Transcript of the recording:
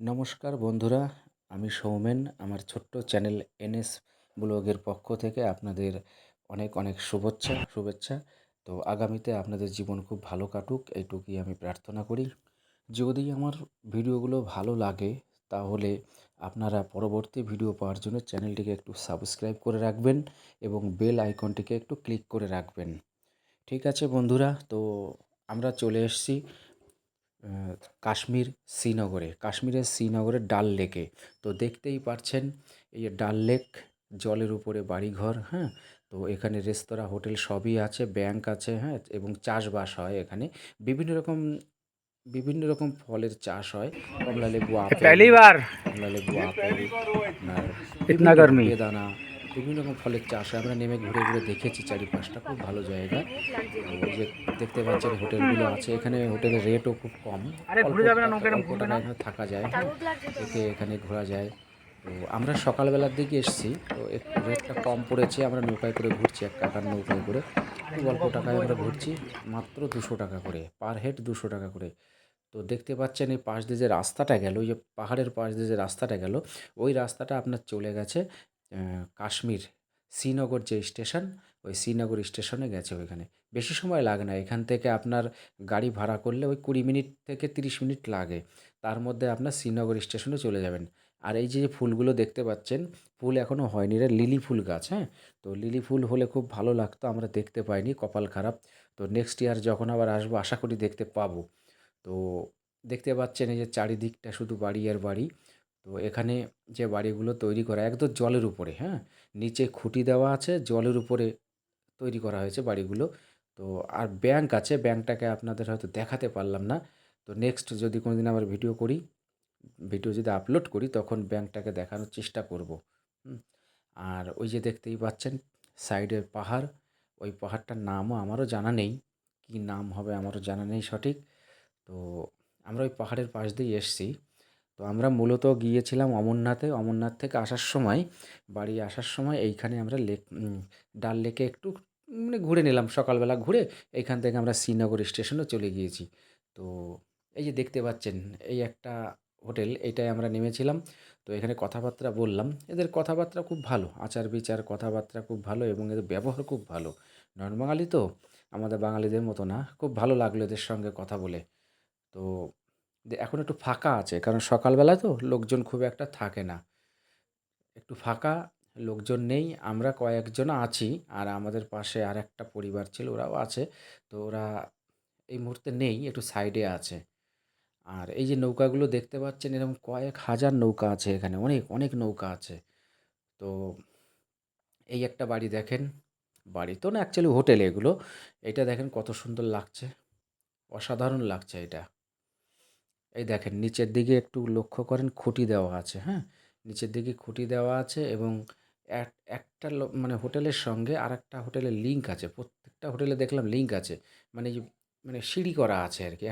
নমস্কার বন্ধুরা, আমি সৌমেন। আমার ছোট্ট চ্যানেল এনএস ব্লগের পক্ষ থেকে আপনাদের অনেক অনেক শুভেচ্ছা শুভেচ্ছা। তো আগামীতে আপনাদের জীবন খুব ভালো কাটুক, এইটুকুই আমি প্রার্থনা করি। যদি আমার ভিডিওগুলো ভালো লাগে, তাহলে আপনারা পরবর্তী ভিডিও পাওয়ার জন্য চ্যানেলটিকে একটু সাবস্ক্রাইব করে রাখবেন এবং বেল আইকনটিকে একটু ক্লিক করে রাখবেন। ঠিক আছে বন্ধুরা, তো আমরা চলে এসেছি কাশ্মীর শ্রীনগরে কাশ্মীরের শ্রীনগরের ডাল লেকে। তো দেখতেই পারছেন এই ডাল লেক জলের উপরে বাড়িঘর হ্যাঁ? তো এখানে রেস্তোরাঁ হোটেল সবই আছে ব্যাংক আছে হ্যাঁ? এবং চাষবাস হয় এখানে। বিভিন্ন রকম বিভিন্ন রকম ফলের চাষ হয়। কমলা লেবু আপেল কমলা লেবু আপেল আপনার বেদানা বিভিন্ন রকম ফলের চাষ হয়। আমরা নেমে ঘুরে ঘুরে দেখেছি চারিপাশটা। খুব ভালো জায়গা। যে দেখতে পাচ্ছেন হোটেলগুলো আছে। এখানে হোটেলের রেটও খুব কম। থাকা যায়। থেকে এখানে ঘোরা যায়। তো আমরা সকালবেলার দিকে এসেছি। তো একটু রেটটা কম পড়েছে। আমরা নৌকায় করে ঘুরছি এক কাকার নৌকায় করে। খুব অল্প টাকায় আমরা ঘুরছি। মাত্র দুশো টাকা করে। পার হেড দুশো টাকা করে। তো দেখতে পাচ্ছেন এই পাশ দিয়ে যে রাস্তাটা গেল ওই যে পাহাড়ের পাশ দিয়ে যে রাস্তাটা গেল ওই রাস্তাটা আপনার চলে গেছে কাশ্মীর শ্রীনগর যে স্টেশন, ওই শ্রীনগর স্টেশনে গেছে ওইখানে। বেশি সময় লাগে না, এখান থেকে আপনার গাড়ি ভাড়া করলে ওই কুড়ি মিনিট থেকে তিরিশ মিনিট লাগে। তার মধ্যে আপনার শ্রীনগর স্টেশনে চলে যাবেন। আর এই যে ফুলগুলো দেখতে পাচ্ছেন, ফুল এখনও হয়নি রে, লিলি ফুল গাছ হ্যাঁ? তো লিলি ফুল হলে খুব ভালো লাগতো, আমরা দেখতে পাইনি, কপাল খারাপ। তো নেক্সট ইয়ার যখন আবার আসব, আশা করি দেখতে পাবো। তো দেখতে পাচ্ছেন এই যে চারিদিকটা শুধু বাড়ি আর বাড়ি। তো এখানে যে বাড়িগুলো তৈরি করা, একদম জলের উপরে হ্যাঁ? নিচে খুঁটি দেওয়া আছে, জলের উপরে তৈরি করা হয়েছে বাড়িগুলো। তো আর ব্যাংক আছে, ব্যাংকটাকে আপনাদের হয়তো দেখাতে পারলাম না। তো নেক্সট যদি কোনো দিন আবার ভিডিও করি ভিডিও যদি আপলোড করি, তখন ব্যাংকটাকে দেখানোর চেষ্টা করব আর ওই যে দেখতেই পাচ্ছেন সাইডে পাহাড়, ওই পাহাড়টার নামও আমারও জানা নেই। কী নাম হবে আমারও জানা নেই সঠিক। তো আমরা ওই পাহাড়ের পাশ দিয়ে এসেছি। তো আমরা মূলত গিয়েছিলাম অমরনাথে। অমরনাথ থেকে আসার সময়, বাড়ি আসার সময় এইখানে আমরা লেক ডাল লেকে একটু মানে ঘুরে নিলাম। সকালবেলা ঘুরে এইখান থেকে আমরা শ্রীনগর স্টেশনে চলে গিয়েছি। তো এই যে দেখতে পাচ্ছেন, এই একটা হোটেল এইটাই আমরা নেমেছিলাম। তো এখানে কথাবার্তা বললাম। এদের কথাবার্তা খুব ভালো, আচার বিচার, কথাবার্তা খুব ভালো এবং এদের ব্যবহার খুব ভালো। নন বাঙালি তো আমাদের বাঙালিদের মতো না, খুব ভালো লাগল এদের সঙ্গে কথা বলে। তো এখন একটু ফাঁকা আছে। কারণ সকালবেলা তো লোকজন খুব একটা থাকে না। একটু ফাঁকা, লোকজন নেই, আমরা কয়েকজন আছি আর আমাদের পাশে আর একটা পরিবার ছিল, ওরাও আছে। তো ওরা এই মুহূর্তে নেই, একটু সাইডে আছে। আর এই যে নৌকাগুলো দেখতে পাচ্ছেন, এরকম কয়েক হাজার নৌকা আছে এখানে, অনেক অনেক নৌকা আছে। তো এই একটা বাড়ি দেখেন, বাড়ি তো না অ্যাকচুয়ালি হোটেল এগুলো। এটা দেখেন কত সুন্দর লাগছে। অসাধারণ লাগছে এটা। এই দেখেন, নিচের দিকে একটু লক্ষ্য করেন, খুঁটি দেওয়া আছে হ্যাঁ? নিচের দিকে খুঁটি দেওয়া আছে এবং এক, একটা মানে হোটেলের সঙ্গে আর একটা হোটেলের লিঙ্ক আছে। প্রত্যেকটা হোটেলে দেখলাম লিঙ্ক আছে। মানে মানে সিঁড়ি করা আছে আর কি।